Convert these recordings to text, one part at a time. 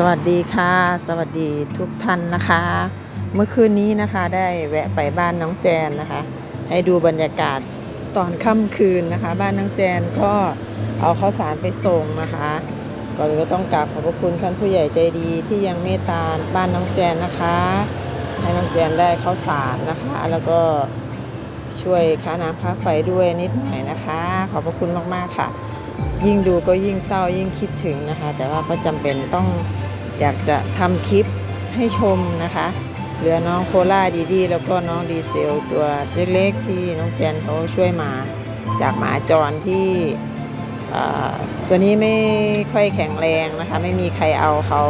สวัสดีค่ะ สวัสดีทุกท่านนะคะ เมื่อคืนนี้นะคะได้แวะไปบ้านน้องแจนนะคะ ให้ดูบรรยากาศตอนค่ำคืนนะคะ บ้านน้องแจนก็เอาข้าวสารไปส่งนะคะก็เลยต้องกราบขอบพระคุณท่านผู้ใหญ่ใจดีที่ยังเมตตาบ้านน้องแจนนะคะ ให้น้องแจนได้ข้าวสารนะคะ แล้วก็ช่วยค่าน้ำค่าไฟด้วยนิดหน่อยนะคะ ขอบพระคุณมากๆค่ะ ยิ่งดูก็ยิ่งเศร้ายิ่งคิดถึงนะคะ แต่ว่าก็จำเป็นต้อง อยากจะทำคลิปให้ชมนะคะ เหลือน้องโคล่าดีดีแล้วก็น้องดีเซลตัวเล็กๆที่น้องแจนเขาช่วยมาจากหมาจรที่ตัวนี้ไม่ค่อยแข็งแรงนะคะ ไม่มีใครเอาเขา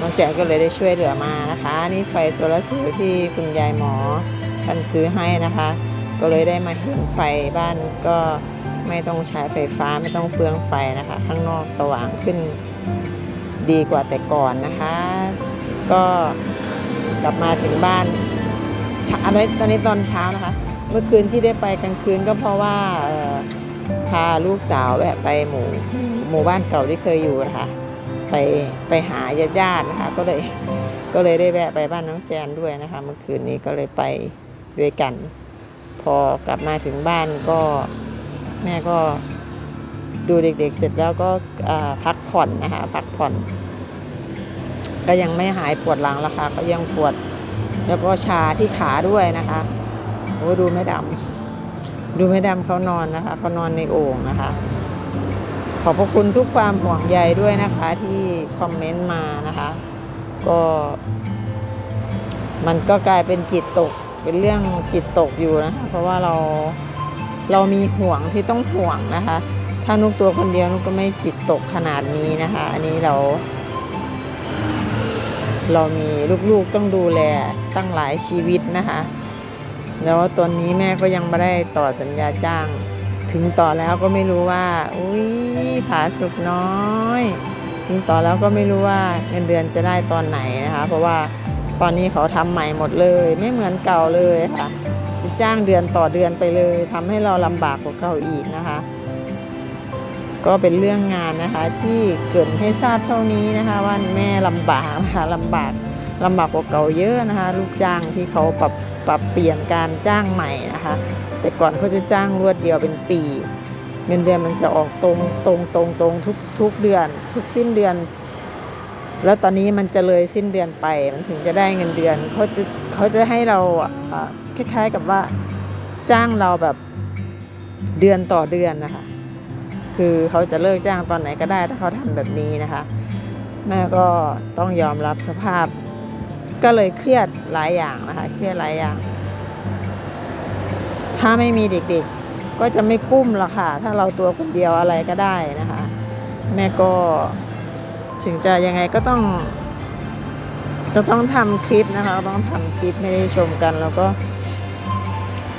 น้องแจนก็เลยได้ช่วยเหลือมานะคะ นี่ไฟโซลาร์เซลล์ที่คุณยายหมอท่านซื้อให้นะคะ ก็เลยได้มาเห็นไฟบ้านก็ไม่ต้องใช้ไฟฟ้าไม่ต้องเปลืองไฟนะคะ ข้างนอกสว่างขึ้น ดีกว่าแต่ก่อนนะคะ ก็กลับมาถึงบ้านเช้าตอนนี้ตอนนี้ตอนเช้านะคะ เมื่อคืนที่ได้ไปกลางคืนก็เพราะว่าพาลูกสาวแวะไปหมู่หมู่บ้านเก่าที่เคยอยู่นะคะไปไปหาญาติญาตินะคะก็เลยก็เลยได้แวะไปบ้านน้องแจนด้วยนะคะ เมื่อคืนนี้ก็เลยไปด้วยกัน พอกลับมาถึงบ้านก็แม่ก็ดูเด็กๆเสร็จแล้วก็พักผ่อนนะคะ พักผ่อน ก็ยังไม่หายปวดหลังแล้วค่ะก็ยังปวด แล้วก็ชาที่ขาด้วยนะคะโอ้ดูแม่ดำดูแม่ดำเขานอนนะคะเขานอนในโอ่งนะคะ ขอบพระคุณทุกความห่วงใยด้วยนะคะที่คอมเมนต์มานะคะ ก็ มันก็กลายเป็นจิตตกเป็นเรื่องจิตตกอยู่นะคะเพราะว่าเราเรามีห่วงที่ต้องห่วงนะคะ ถ้านุกตัวคนเดียวนุกก็ไม่จิตตกขนาดนี้นะคะ อันนี้เรา เรามีลูกๆต้องดูแลตั้งหลายชีวิตนะคะ แล้วตอนนี้แม่ก็ยังไม่ได้ต่อสัญญาจ้าง ถึงต่อแล้วก็ไม่รู้ว่า อุ้ยผาสุกน้อย ถึงต่อแล้วก็ไม่รู้ว่าเงินเดือนจะได้ตอนไหนนะคะ เพราะว่าตอนนี้เขาทำใหม่หมดเลย ไม่เหมือนเก่าเลยค่ะจ้างเดือนต่อเดือนไปเลยทำให้เราลำบากกว่าเก่าอีกนะคะ ก็เป็นเรื่องงานนะคะที่เกรินให้ทราบเท่านี้นะคะ ว่าแม่ลำบากนะคะลำบากลำบากกว่าเก่าเยอะนะคะ ลูกจ้างที่เขาปรับปรับเปลี่ยนการจ้างใหม่นะคะ แต่ก่อนเขาจะจ้างรวดเดียวเป็นปีเงินเดือนมันจะออกตรงตรงตรงตรงทุกทุกเดือน ทุกสิ้นเดือน แล้วตอนนี้มันจะเลยสิ้นเดือนไป มันถึงจะได้เงินเดือนเขาจะเขาจะให้เราคล้ายๆกับว่าจ้างเราแบบเดือนต่อเดือนนะคะ คือเขาจะเลิกจ้างตอนไหนก็ได้ถ้าเขาทำแบบนี้นะคะ แม่ก็ต้องยอมรับสภาพ ก็เลยเครียดหลายอย่างนะคะ เครียดหลายอย่าง ถ้าไม่มีเด็กๆ ก็จะไม่กุ้มหรอกค่ะ ถ้าเราตัวคนเดียวอะไรก็ได้นะคะ แม่ก็ถึงจะยังไงก็ต้องก็ต้องทำคลิปนะคะ ต้องทำคลิปไม่ได้ชมกันแล้วก็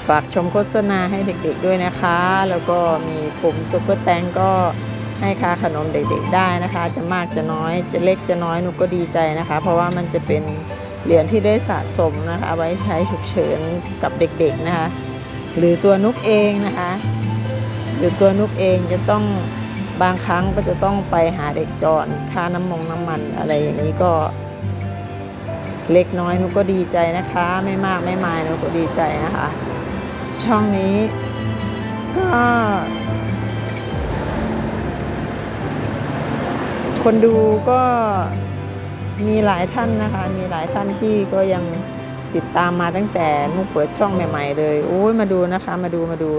ฝากชมโฆษณาให้เด็กๆด้วยนะคะ แล้วก็มีปุ่มซุปเปอร์แตงก็ให้ค่าขนมเด็กๆได้นะคะ จะมากจะน้อยจะเล็กจะน้อยหนูก็ดีใจนะคะ เพราะว่ามันจะเป็นเหรียญที่ได้สะสมนะคะไว้ใช้ฉุกเฉินกับเด็กๆนะคะ หรือตัวนุกเองนะคะ หรือตัวนุกเองจะต้องบางครั้งก็จะต้องไปหาเด็กจรค่าน้ำมงน้ำมันอะไรอย่างนี้ก็เล็กน้อยนุกก็ดีใจนะคะ ไม่มากไม่มายนุกก็ดีใจนะคะ ช่องนี้ ก็ คนดูก็มีหลายท่านนะคะ มีหลายท่านที่ก็ยังติดตามมาตั้งแต่นุกเปิดช่องใหม่ ๆ เลยโอ้ยมาดูนะคะ มาดูมาดู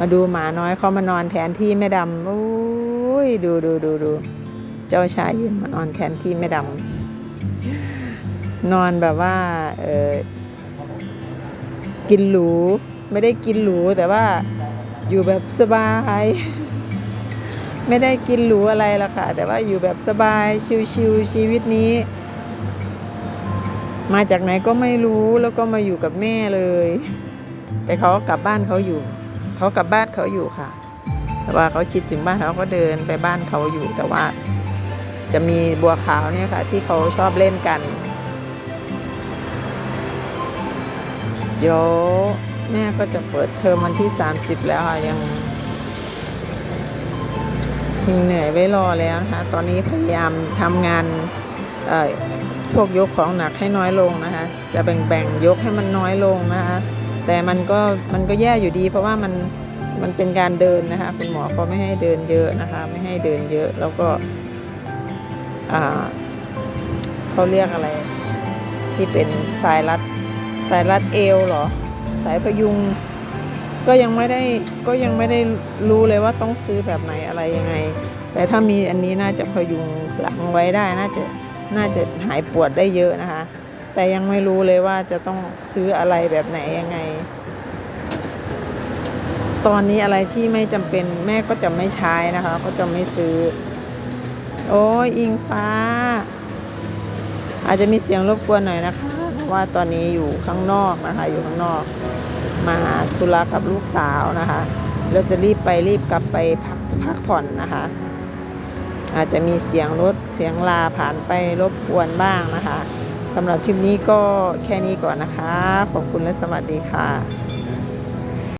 มาดูหมาน้อยเขามานอนแทนที่แม่ดำโอ้ยดูดูดูดูเจ้าชายยืนมานอนแทนที่แม่ดำนอนแบบว่าเออกินหรู ไม่ได้กินหรูแต่ว่าอยู่แบบสบาย ไม่ได้กินหรูอะไรหรอกค่ะ แต่ว่าอยู่แบบสบายชิวๆชีวิตนี้ มาจากไหนก็ไม่รู้แล้วก็มาอยู่กับแม่เลย แต่เขากลับบ้านเขาอยู่เขากลับบ้านเขาอยู่ค่ะ แต่ว่าเขาคิดถึงบ้านเขาก็เดินไปบ้านเขาอยู่ แต่ว่าจะมีบัวขาวเนี่ยค่ะ ที่เขาชอบเล่นกันเดี๋ยว แม่ก็จะเปิดเทอมวันที่ 30 แล้วค่ะยังหิงเหนื่อยไว้รอแล้วนะคะตอนนี้พยายามทำงานเอ่อพวกยกของหนักให้น้อยลงนะคะ จะแบ่งๆยกให้มันน้อยลงนะคะ แต่มันก็มันก็แย่อยู่ดี เพราะว่ามันมันเป็นการเดินนะคะคุณหมอเขาไม่ให้เดินเยอะนะคะ ไม่ให้เดินเยอะแล้วก็เขาเรียกอะไร ที่เป็นสายรัดสายรัดเอวเหรอ สายพยุง ก็ยังไม่ได้ก็ยังไม่ได้รู้เลยว่าต้องซื้อแบบไหนอะไรยังไง แต่ถ้ามีอันนี้น่าจะพยุงหลังไว้ได้น่าจะน่าจะหายปวดได้เยอะนะคะ แต่ยังไม่รู้เลยว่าจะต้องซื้ออะไรแบบไหนยังไง ตอนนี้อะไรที่ไม่จำเป็นแม่ก็จะไม่ใช้นะคะ ก็จะไม่ซื้อ โอ้ยอิงฟ้า อาจจะมีเสียงรบกวนหน่อยนะคะเพราะ ว่าตอนนี้อยู่ข้างนอกนะคะ อยู่ข้างนอก มาธุระกับลูกสาวนะคะ เราจะรีบไปรีบกลับไปพักพักผ่อนนะคะ อาจจะมีเสียงรถเสียงลาผ่านไปรบกวนบ้างนะคะสำหรับคลิปนี้ก็แค่นี้ก่อนนะคะ ขอบคุณและสวัสดีค่ะ